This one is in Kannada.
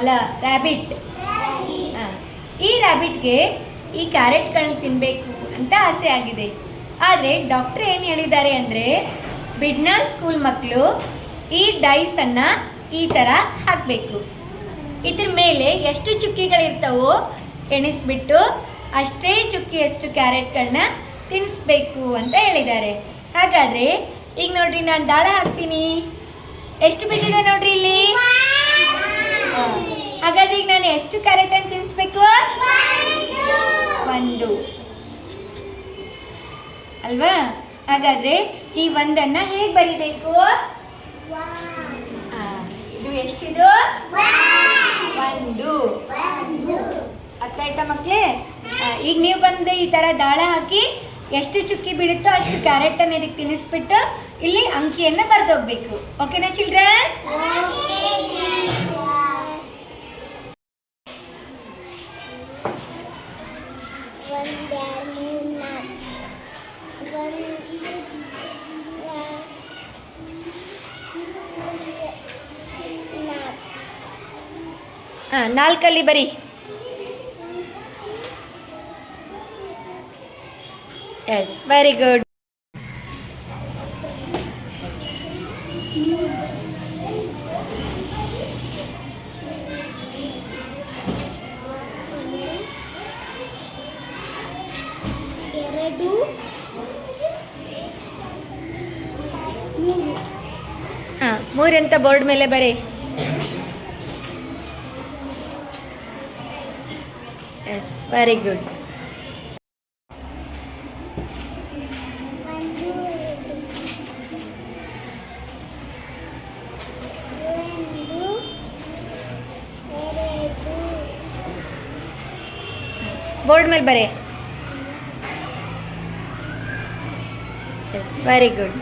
ಮೊಲ ರ್ಯಾಬಿಟ್ ಈ ರ್ಯಾಬಿಟ್ಗೆ ಈ ಕ್ಯಾರೆಟ್ಗಳನ್ನ ತಿನ್ನಬೇಕು ಅಂತ ಆಸೆ ಆಗಿದೆ. ಆದರೆ ಡಾಕ್ಟರ್ ಏನು ಹೇಳಿದ್ದಾರೆ ಅಂದರೆ, ಬಿಡ್ನಾಳ್ ಸ್ಕೂಲ್ ಮಕ್ಕಳು ಈ ಡೈಸನ್ನು ಈ ಥರ ಹಾಕಬೇಕು. ಇದ್ರ ಮೇಲೆ ಎಷ್ಟು ಚುಕ್ಕಿಗಳಿರ್ತಾವೋ ಎಣಿಸ್ಬಿಟ್ಟು ಅಷ್ಟೇ ಚುಕ್ಕಿಯಷ್ಟು ಕ್ಯಾರೆಟ್ಗಳನ್ನ ತಿನ್ನಿಸ್ಬೇಕು ಅಂತ ಹೇಳಿದ್ದಾರೆ. ಹಾಗಾದರೆ, ಈಗ ನೋಡ್ರಿ, ನಾನು ದಾಳ ಹಾಕ್ತೀನಿ. ಎಷ್ಟು ಬಿದ್ದಿದೆ ನೋಡ್ರಿ ಇಲ್ಲಿ. ಹಾಗಾದ್ರೆ ಈಗ ನಾನು ಎಷ್ಟು ಕ್ಯಾರೆಟ್ ಅಂತ ತಿನ್ಸ್ಬೇಕು? ಒಂದು. ಅಲ್ವಾ? ಹಾಗಾದ್ರೆ ಈ ಒಂದನ್ನ ಹೇಗೆ ಬರಿಬೇಕು? ಇದು ಎಷ್ಟಿದು? ಒಂದು. ಅರ್ಥ ಆಯ್ತಾ ಮಕ್ಳೇ? ಆ, ಈಗ ನೀವು ಬಂದು ಈ ತರ ದಾಳ ಹಾಕಿ ಎಷ್ಟು ಚುಕ್ಕಿ ಬೀಳುತ್ತೋ ಅಷ್ಟು ಕ್ಯಾರೆಟ್ ಅನ್ನ ಇದಕ್ಕೆ ತಿನ್ನಿಸ್ಬಿಟ್ಟು ಇಲ್ಲಿ ಅಂಕಿಯನ್ನ ಬರೆದೋಗ್ಬೇಕು. ಓಕೆನಾ ಚಿಲ್ಡ್ರನ್? ಹಾ ನಾಲ್ಕಲ್ಲಿ ಬರಿ. ಎಸ್ ವೆರಿ ಗುಡ್ ಎರಡು ಹಾ ಮೂರಂತ ಬೋರ್ಡ್ ಮೇಲೆ ಬರೀ. ಎಸ್ ವೆರಿ ಗುಡ್ ಬೋರ್ಡ್ ಮೇಲೆ ಬರಿ. Yes very good